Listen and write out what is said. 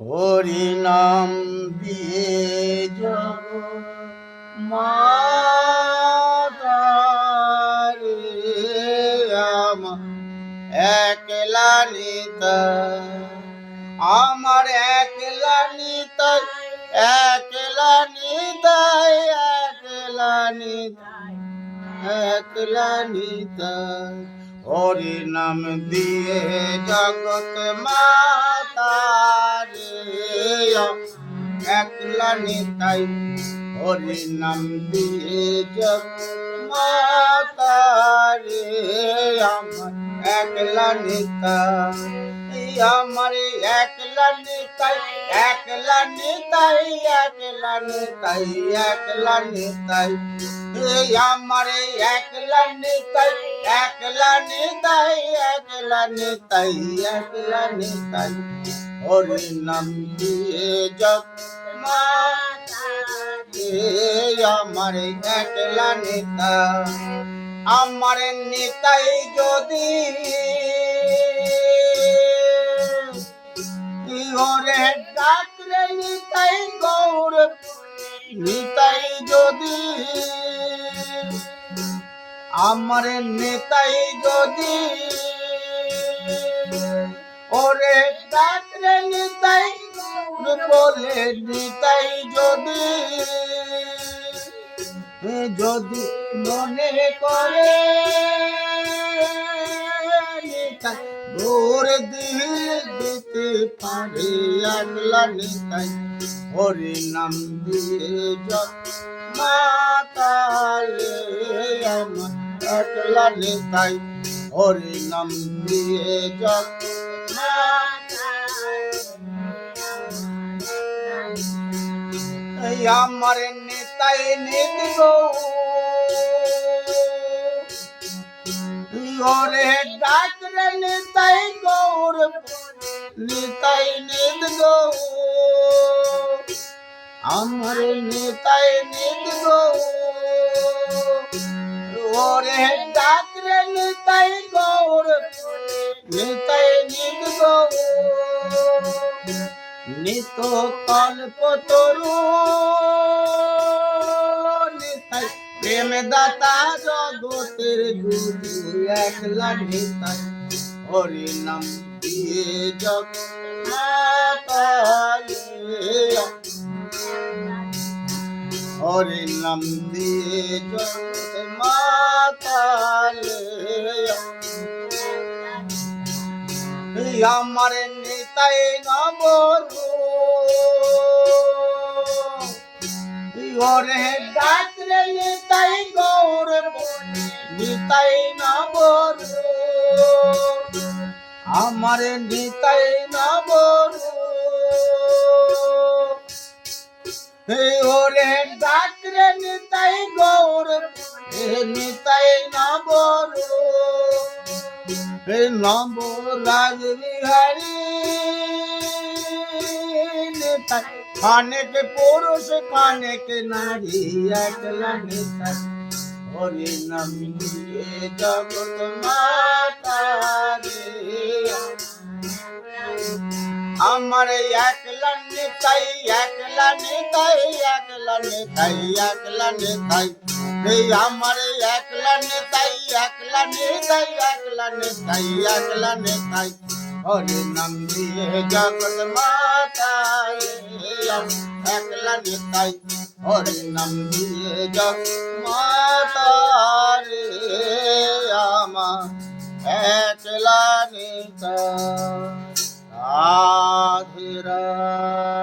হরি নাম দিয়ে যাব মাতারে আমার একলা নিতা আমার একলা নিতাই একলা নিতাই একলা নিতাই একলা নিতাই। হরি নাম দিয়ে জগৎ মাতারে একলা নিতাই হরি নাম দিয়ে মাতা রে আমার একলা নিতাই। আমার একলা নিতাই একলা নিতাই একলা নিতাই একলা নিতাই। আমার একলা নিতাই একলা নিতাই একলা নিতাই একলা নিতাই। হরি নাম দিয়ে জপ আমার একলা নেতা আমার নেতাই যদি আমার নেতাই যদি, ওরে ডাকরে নিতাই বলে নিতাই যদি যদি মনে করে গোর দিয়ে দিতে পারে আগলা নিতাই হরি নাম দিয়ে যত একলা নিতাই হরি নাম দিয়ে যত এই আমার নেতাই নিত গো ওরে ডাকরে নিতাই গৌর নিতাই নিত গো আমার নেতাই নিত গো। ওরে ডাকরে নিতাই গৌর নিতাই নিত গো। নিত কল্প তরু নিতাই প্রেম দাতা জগতের গুরু, একলা নিতাই হরি নাম দিয়ে জগ মাতালে হরি নাম দিয়ে মাতালে আমার নিতাই নবরু ওরে ডাকরে নিতাই গৌর নিতাই নবরু আমার নিতাই ওরে ডাকরে নিতাই গৌর নিতাই নবরু নব রাজ বিহারী নিতাই। অনেক পুরুষ, অনেক নারী একলা নিতাই। হরি নাম নিয়ে জগৎ মাতা রে আমার একলা নেতাই একলা নেতাই একলা নেতাই একলা নেতাই। এই আমার একলা নেতাই একলা নেতাই একলা নেতাই একলা নেতাই। হরে নাম দিয়ে জগৎ মাতা একলা নেতাই। হরে নাম দিয়ে জগৎ মাতা রে আমার একলা নেতাই। मेरा